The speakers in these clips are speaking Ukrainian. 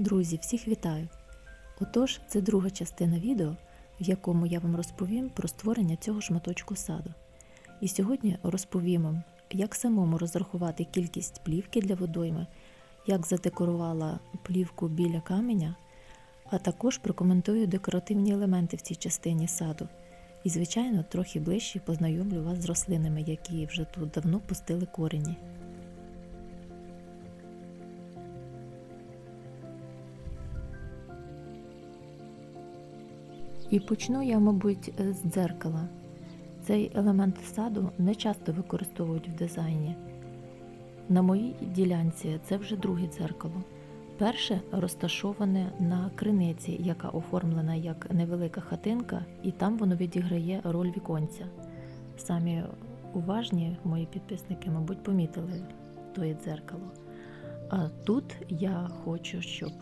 Друзі, всіх вітаю! Отож, це друга частина відео, в якому я вам розповім про створення цього шматочку саду. І сьогодні розповім вам, як самому розрахувати кількість плівки для водойми, як задекорувала плівку біля каменя, а також прокоментую декоративні елементи в цій частині саду. І, звичайно, трохи ближче познайомлю вас з рослинами, які вже тут давно пустили корені. І почну я, мабуть, з дзеркала. Цей елемент саду не часто використовують в дизайні. На моїй ділянці це вже друге дзеркало. Перше розташоване на криниці, яка оформлена як невелика хатинка, і там воно відіграє роль віконця. Самі уважні мої підписники, мабуть, помітили тоє дзеркало. А тут я хочу, щоб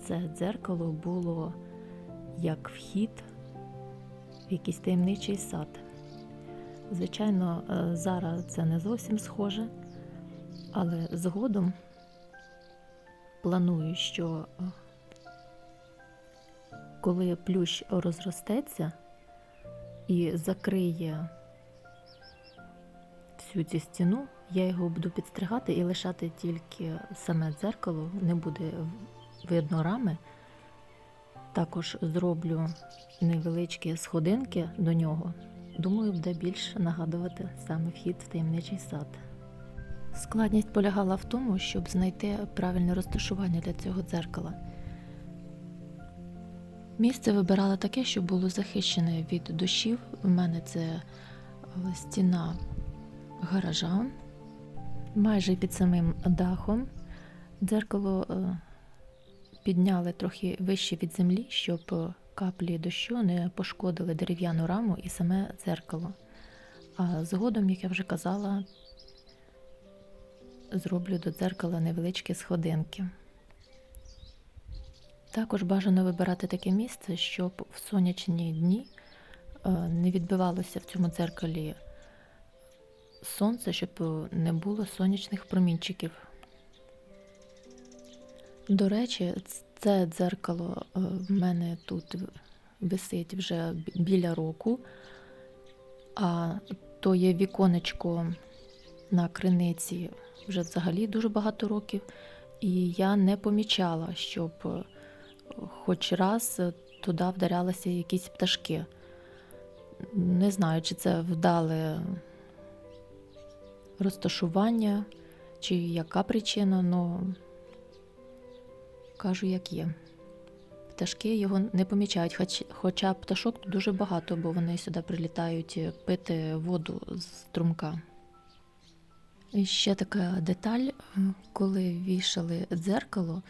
це дзеркало було як вхід в якийсь таємничий сад. Звичайно, е, зараз це не зовсім схоже, але згодом планую, що е, коли плющ розростеться і закриє всю цю стіну, я його буду підстригати і лишати тільки саме дзеркало, не буде видно рами. Також зроблю невеличкі сходинки до нього. Думаю, буде більше нагадувати саме вхід в таємничий сад. Складність полягала в тому, щоб знайти правильне розташування для цього дзеркала. Місце вибирала таке, щоб було захищене від дощів. У мене це е, стіна гаража, майже під самим дахом. Дзеркало е, підняли трохи вище від землі, щоб е, каплі дощу не пошкодили дерев'яну раму і саме дзеркало. А згодом, як я вже казала, зроблю до дзеркала невеличкі сходинки. Також бажано вибирати таке місце, щоб в сонячні дні е, не відбивалося в цьому дзеркалі сонце, щоб не було сонячних промінчиків. До речі, це дзеркало е, в мене тут висить вже біля року, а то є віконечко на криниці вже взагалі дуже багато років, і я не помічала, щоб е, хоч раз туди вдарялися якісь пташки. Не знаю, чи це вдале розташування, чи яка причина, але кажу, як є. Пташки його не помічають, хоч, хоча пташок дуже багато, бо вони сюди прилітають пити воду з струмка. І ще така деталь, е, коли вішали дзеркало,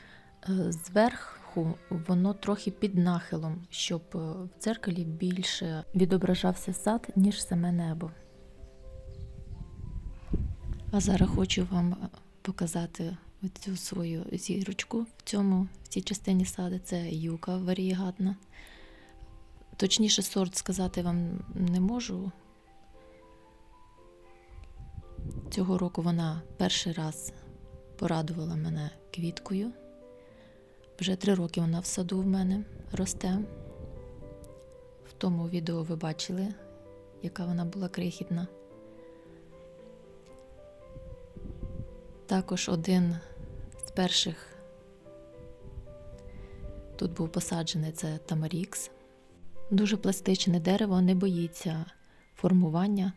е, зверху воно трохи під нахилом, щоб е, в дзеркалі більше відображався сад, ніж саме небо. А зараз хочу вам показати оцю свою зірочку в цьому, в цій частині саду. Це юка варієгатна. Точніше, сорт сказати вам не можу. Цього року вона перший раз порадувала мене квіткою. Вже три роки вона в саду в мене росте. В тому відео ви бачили, яка вона була крихітна. Також один з перших тут був посаджений це Тамарікс. Дуже пластичне дерево, не боїться формування.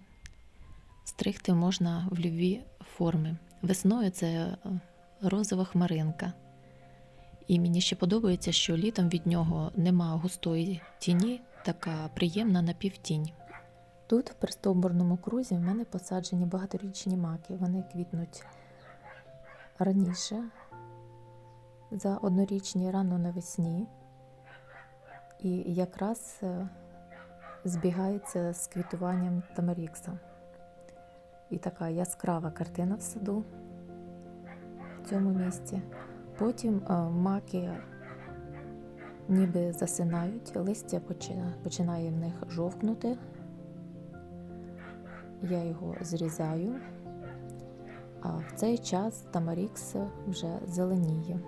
Стригти можна в любі форми. Весною це е, розова хмаринка. І мені ще подобається, що літом від нього нема густої тіні, така приємна напівтінь. Тут, в пристовбурному крузі, в мене посаджені багаторічні маки. Вони квітнуть раніше, за однорічні рано навесні, і якраз е, збігається з квітуванням Тамарікса. І така яскрава картина в саду в цьому місці. Потім маки ніби засинають, листя починає в них жовкнути. Я його зрізаю, а в цей час Тамарікс вже зеленіє.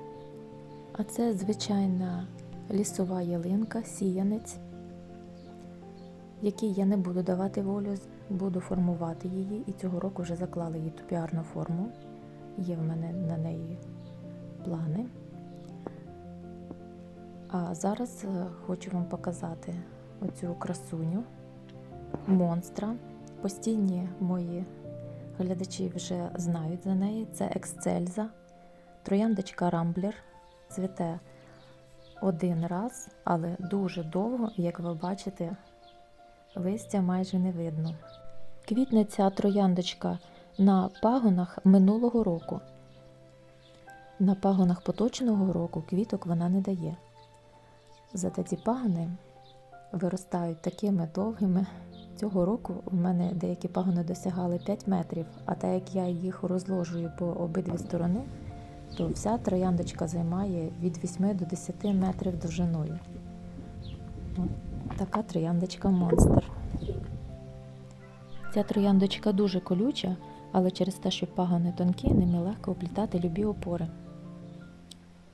А це звичайна лісова ялинка, сіянець, якій я не буду давати волю, буду формувати її. І цього року вже заклала її топіарну форму. Є в мене на неї плани. А зараз е, хочу вам показати оцю красуню, монстра. Постійні мої глядачі вже знають за неї. Це Ексцельза, трояндочка Рамблер. Цвіте один раз, але дуже довго, як ви бачите, листя майже не видно. Квітне ця трояндочка на пагонах минулого року. На пагонах поточного року квіток вона не дає. Зате ці пагони виростають такими довгими. Цього року в мене деякі пагони досягали 5 метрів, а так як я їх розложую по обидві сторони, то вся трояндочка займає від 8 до 10 метрів довжиною. От така трояндочка монстр. Ця трояндочка дуже колюча, але через те, що пагони тонкі, ними легко оплітати любі опори.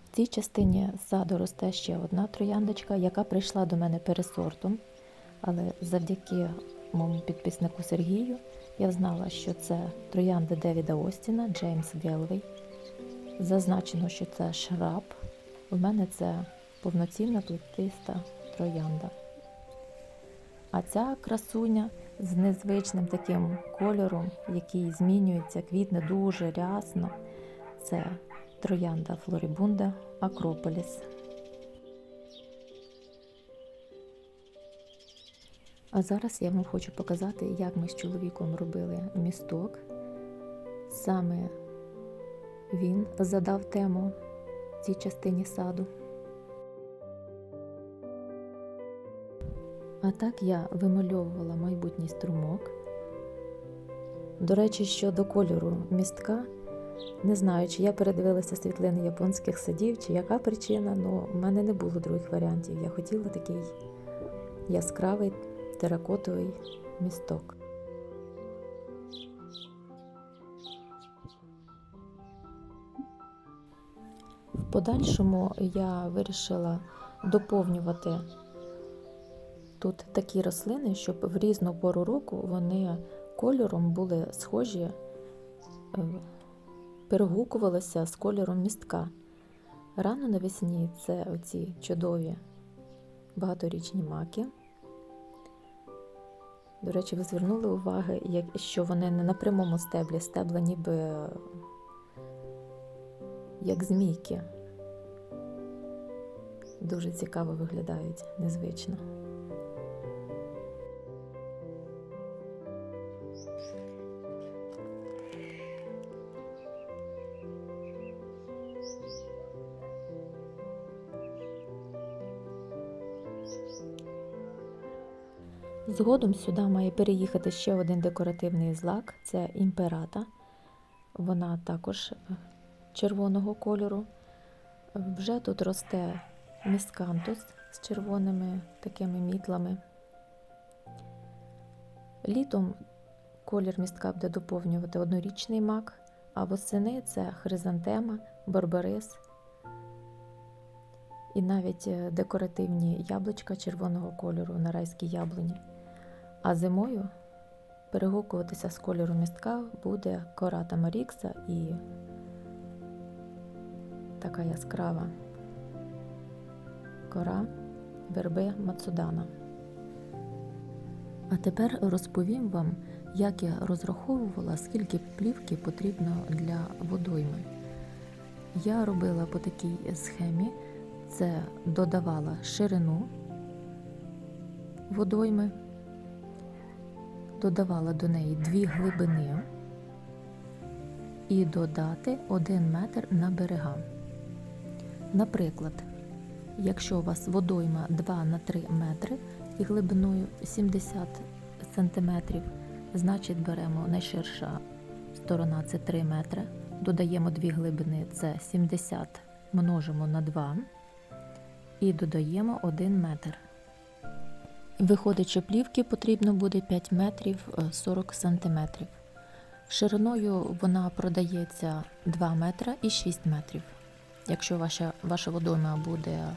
В цій частині саду росте ще одна трояндочка, яка прийшла до мене пересортом. Але завдяки моєму підписнику Сергію я знала, що це троянда Девіда Остіна, Джеймс Гелвей. Зазначено, що це шраб. У мене це повноцінна плетиста троянда. А ця красуня з незвичним таким кольором, який змінюється, квітне дуже рясно. Це троянда Флорібунда Акрополіс. А зараз я вам хочу показати, як ми з чоловіком робили місток. Саме він задав тему цій частині саду. А так я вимальовувала майбутній струмок. До речі, щодо кольору містка, не знаю, чи я передивилася світлини японських садів, чи яка причина, але в мене не було других варіантів. Я хотіла такий яскравий теракотовий місток. В подальшому я вирішила доповнювати тут такі рослини, щоб в різну пору року вони кольором були схожі, е, перегукувалися з кольором містка. Рано навесні це оці чудові багаторічні маки. До речі, ви звернули увагу, як, що вони не на прямому стеблі, стебла ніби як змійки. Дуже цікаво виглядають, незвично. Згодом сюди має переїхати ще один декоративний злак це імперата. Вона також е, червоного кольору. Вже тут росте міскантус з червоними такими мітлами. Літом колір містка буде доповнювати однорічний мак, а восени це хризантема, барбарис і навіть е, декоративні яблучка червоного кольору на райській яблуні. А зимою перегукуватися з кольору містка буде кора Тамарікса і така яскрава кора верби Мацудана. А тепер розповім вам, як я розраховувала, скільки плівки потрібно для водойми. Я робила по такій схемі, це додавала ширину водойми додавала до неї дві глибини і додати 1 метр на берега. Наприклад, якщо у вас водойма 2 на 3 метри і глибиною 70 см, значить беремо найширша сторона це 3 метри, додаємо дві глибини це 70 множимо на 2 і додаємо 1 метр. Виходить, що плівки потрібно буде 5 метрів 40 сантиметрів. Шириною вона продається 2 метра і 6 метрів. Якщо ваша, ваша водойма буде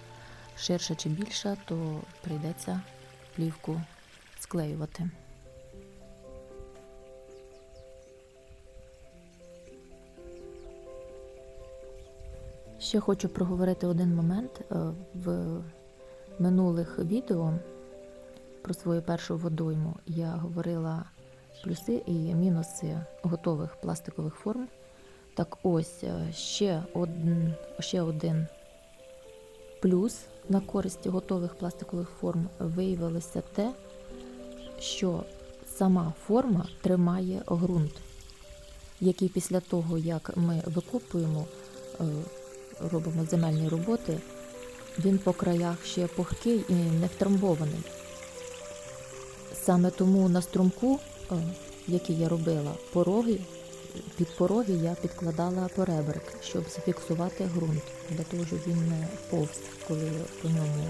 ширша чи більша, то прийдеться плівку склеювати. Ще хочу проговорити один момент. Е, В минулих відео про свою першу водойму я говорила плюси і мінуси готових пластикових форм. Так ось е, ще один, ще один плюс на користь готових пластикових форм виявилося те, що сама форма тримає ґрунт, який після того, як ми викопуємо, е, робимо земельні роботи, він по краях ще пухкий і не втрамбований. Саме тому на струмку, е, який я робила, пороги, під пороги я підкладала поребрик, щоб зафіксувати ґрунт, для того, щоб він не повз, коли по ньому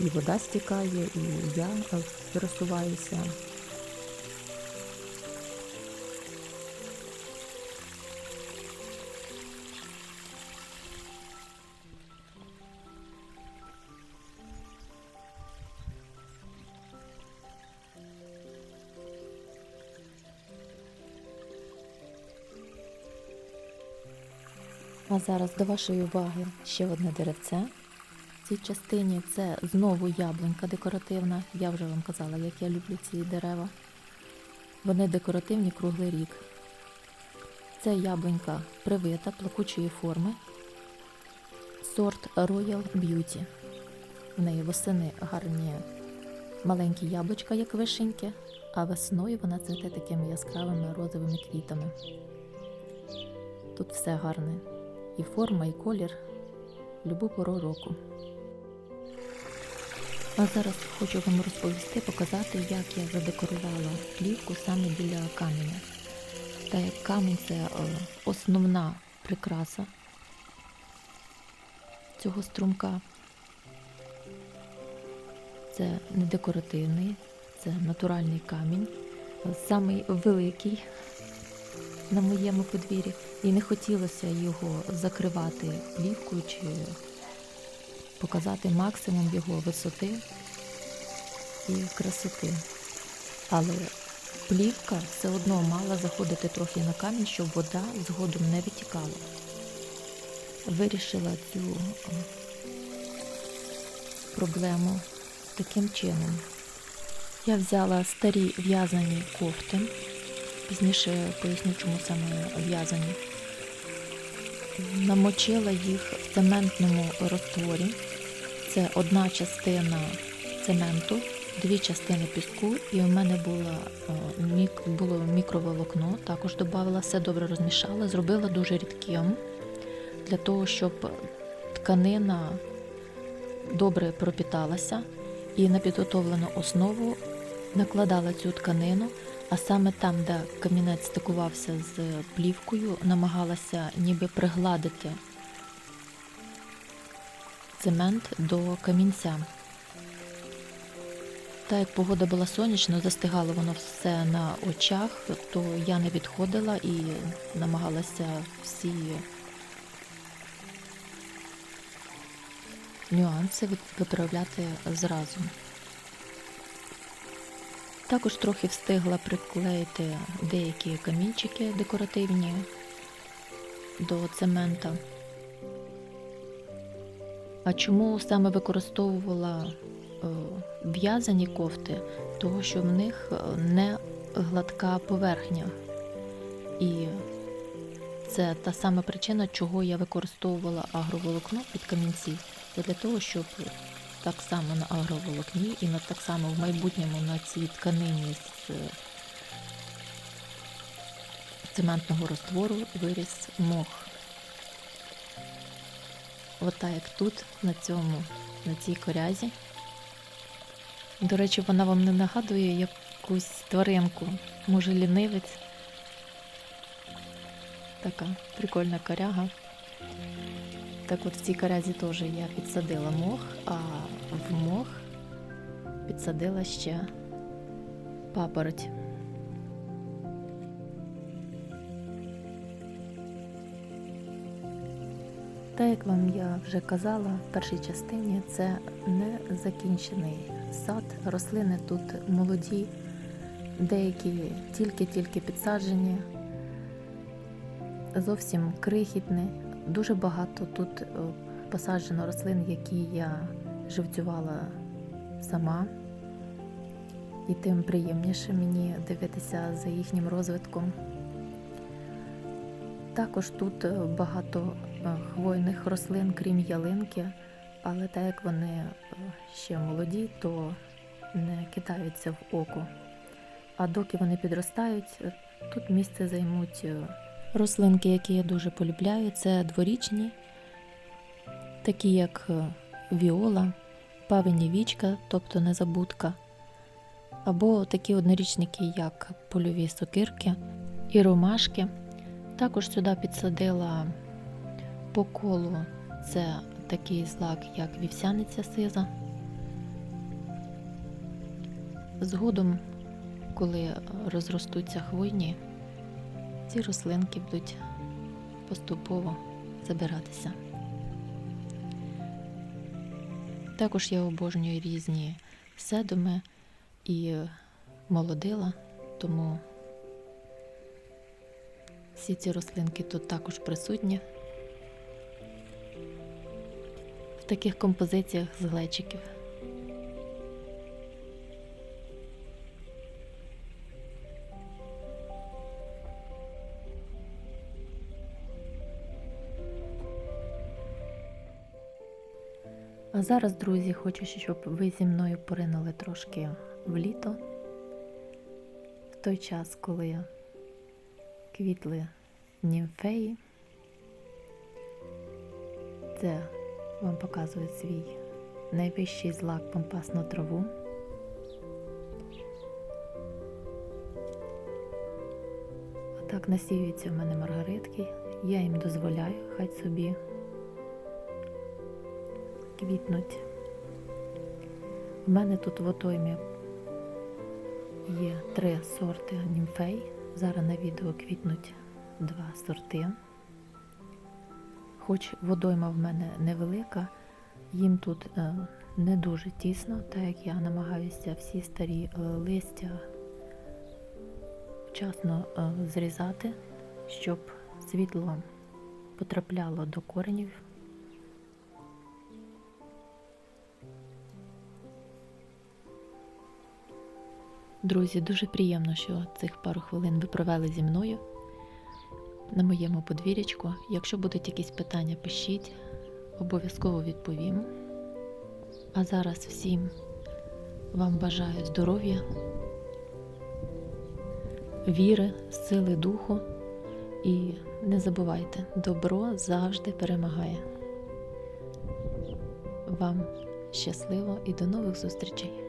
і вода стікає, і я е, пересуваюся. А зараз до вашої уваги ще одне деревце. В цій частині це знову яблунька декоративна. Я вже вам казала, як я люблю ці дерева. Вони декоративні круглий рік. Це яблунька привита плакучої форми. Сорт Royal Beauty. В неї восени гарні маленькі яблучка, як вишеньки, а весною вона цвіте такими яскравими розовими квітами. Тут все гарне. І форма, і колір любу пору року. А зараз хочу вам розповісти, показати, як я задекорувала плівку саме біля каменя. Та як камінь це е, основна прикраса цього струмка. Це не декоративний, це натуральний камінь, самий великий на моєму подвір'ї. І не хотілося його закривати плівкою чи показати максимум його висоти і красоти. Але плівка все одно мала заходити трохи на камінь, щоб вода згодом не витікала. Вирішила цю проблему таким чином. Я взяла старі в'язані кофти. Пізніше поясню, чому саме в'язані. Намочила їх в цементному розтворі. Це одна частина цементу, дві частини піску, і у мене було, мік, було мікроволокно, також додала, все добре розмішала, зробила дуже рідким для того, щоб тканина добре пропіталася і на підготовлену основу накладала цю тканину. А саме там, де камінець стикувався з плівкою, намагалася ніби пригладити цемент до камінця. Та як погода була сонячна, застигало воно все на очах, то я не відходила і намагалася всі нюанси виправляти зразу. Також трохи встигла приклеїти деякі камінчики декоративні до цемента. А чому саме використовувала е, в'язані кофти? Того, що в них е, не гладка поверхня. І це та сама причина, чого я використовувала агроволокно під камінці. Це для того, щоб так само на агроволокні і на так само в майбутньому на цій тканині з цементного роствору виріс мох. Ота як тут, на цьому, на цій корязі. До речі, вона вам не нагадує якусь тваринку, може лінивець. Така прикольна коряга. Так от в цій корязі теж я підсадила мох, а в мох підсадила ще папороть. Так як вам я вже казала в першій частині, це не закінчений сад. Рослини тут молоді, деякі тільки-тільки підсаджені, зовсім крихітні. Дуже багато тут е, посаджено рослин, які я живцювала сама. І тим приємніше мені дивитися за їхнім розвитком. Також тут е, багато е, хвойних рослин, крім ялинки, але так як вони ще молоді, то не кидаються в око. А доки вони підростають, тут місце займуть рослинки, які я дуже полюбляю. Це дворічні, такі як е, віола, павинівічка, тобто незабудка, або такі однорічники, як польові сокирки і ромашки. Також сюди підсадила по колу це такий злак, як вівсяниця сиза. Згодом, коли розростуться хвойні, ці рослинки будуть поступово забиратися. Також я обожнюю різні седуми і молодила, тому всі ці рослинки тут також присутні в таких композиціях з глечиків. А зараз, друзі, хочу, щоб ви зі мною поринули трошки в літо, в той час, коли квітли німфеї. Це вам показує свій найвищий злак помпасну траву. Отак насіюються в мене маргаритки. Я їм дозволяю, хай собі квітнуть. У мене тут в отоймі є три сорти німфей. Зараз на відео квітнуть два сорти. Хоч водойма в мене невелика, їм тут е, не дуже тісно, так як я намагаюся всі старі е, листя вчасно е, зрізати, щоб світло потрапляло до коренів. Друзі, дуже приємно, що цих пару хвилин ви провели зі мною на моєму подвір'ячку. Якщо будуть якісь питання, пишіть, обов'язково відповім. А зараз всім вам бажаю здоров'я, віри, сили духу і не забувайте, добро завжди перемагає. Вам щасливо і до нових зустрічей!